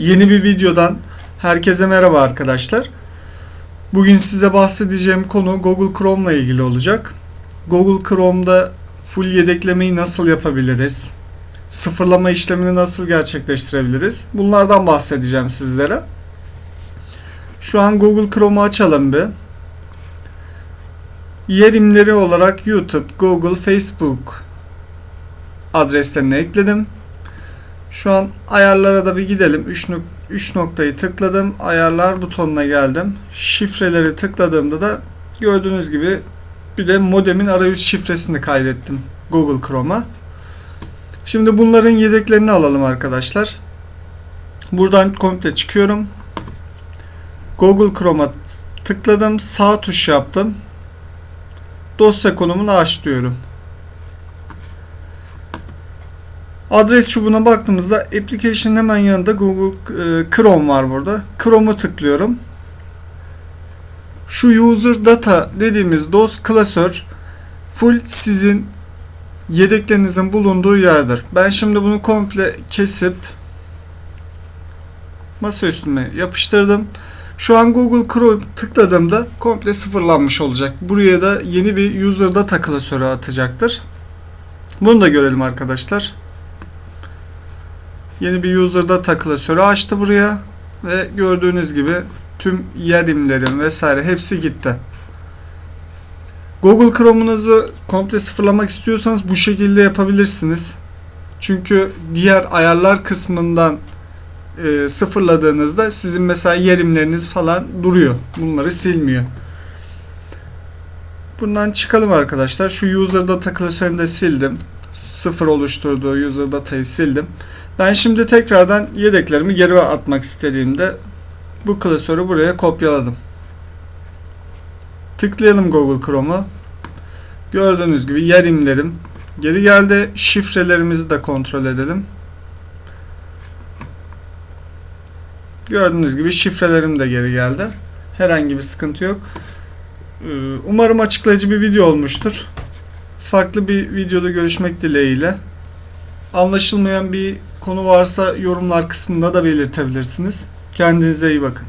Yeni bir videodan herkese merhaba arkadaşlar. Bugün size bahsedeceğim konu Google Chrome ile ilgili olacak. Google Chrome'da full yedeklemeyi nasıl yapabiliriz? Sıfırlama işlemini nasıl gerçekleştirebiliriz? Bunlardan bahsedeceğim sizlere. Şu an Google Chrome'u açalım bir. Yerimleri olarak YouTube, Google, Facebook adreslerini ekledim. Şu an ayarlara da bir gidelim. 3 3 noktayı tıkladım. Ayarlar butonuna geldim. Şifreleri tıkladığımda da gördüğünüz gibi bir de modemin arayüz şifresini kaydettim Google Chrome'a. Şimdi bunların yedeklerini alalım arkadaşlar. Buradan komple çıkıyorum. Google Chrome'a tıkladım. Sağ tuş yaptım. Dosya konumunu aç diyorum. Adres çubuğuna baktığımızda application'ın hemen yanında Google e, Chrome var burada. Chrome'u tıklıyorum. Şu user data dediğimiz DOS klasör full sizin yedeklerinizin bulunduğu yerdir. Ben şimdi bunu komple kesip masa üstüme yapıştırdım. Şu an Google Chrome tıkladığımda komple sıfırlanmış olacak. Buraya da yeni bir user data klasörü atacaktır. Bunu da görelim arkadaşlar. Yeni bir user data klasörü açtı buraya ve gördüğünüz gibi tüm yerimlerim vesaire hepsi gitti. Google Chrome'unuzu komple sıfırlamak istiyorsanız bu şekilde yapabilirsiniz. Çünkü diğer ayarlar kısmından e, sıfırladığınızda sizin mesela yerimleriniz falan duruyor. Bunları silmiyor. Bundan çıkalım arkadaşlar. Şu user data klasörünü de sildim. Sıfır oluşturduğu user datayı sildim. Ben şimdi tekrardan yedeklerimi geri atmak istediğimde bu klasörü buraya kopyaladım. Tıklayalım Google Chrome'u. Gördüğünüz gibi yerimlerim geri geldi. Şifrelerimizi de kontrol edelim. Gördüğünüz gibi şifrelerim de geri geldi. Herhangi bir sıkıntı yok. Ee, Umarım açıklayıcı bir video olmuştur. Farklı bir videoda görüşmek dileğiyle. Anlaşılmayan bir konu varsa yorumlar kısmında da belirtebilirsiniz. Kendinize iyi bakın.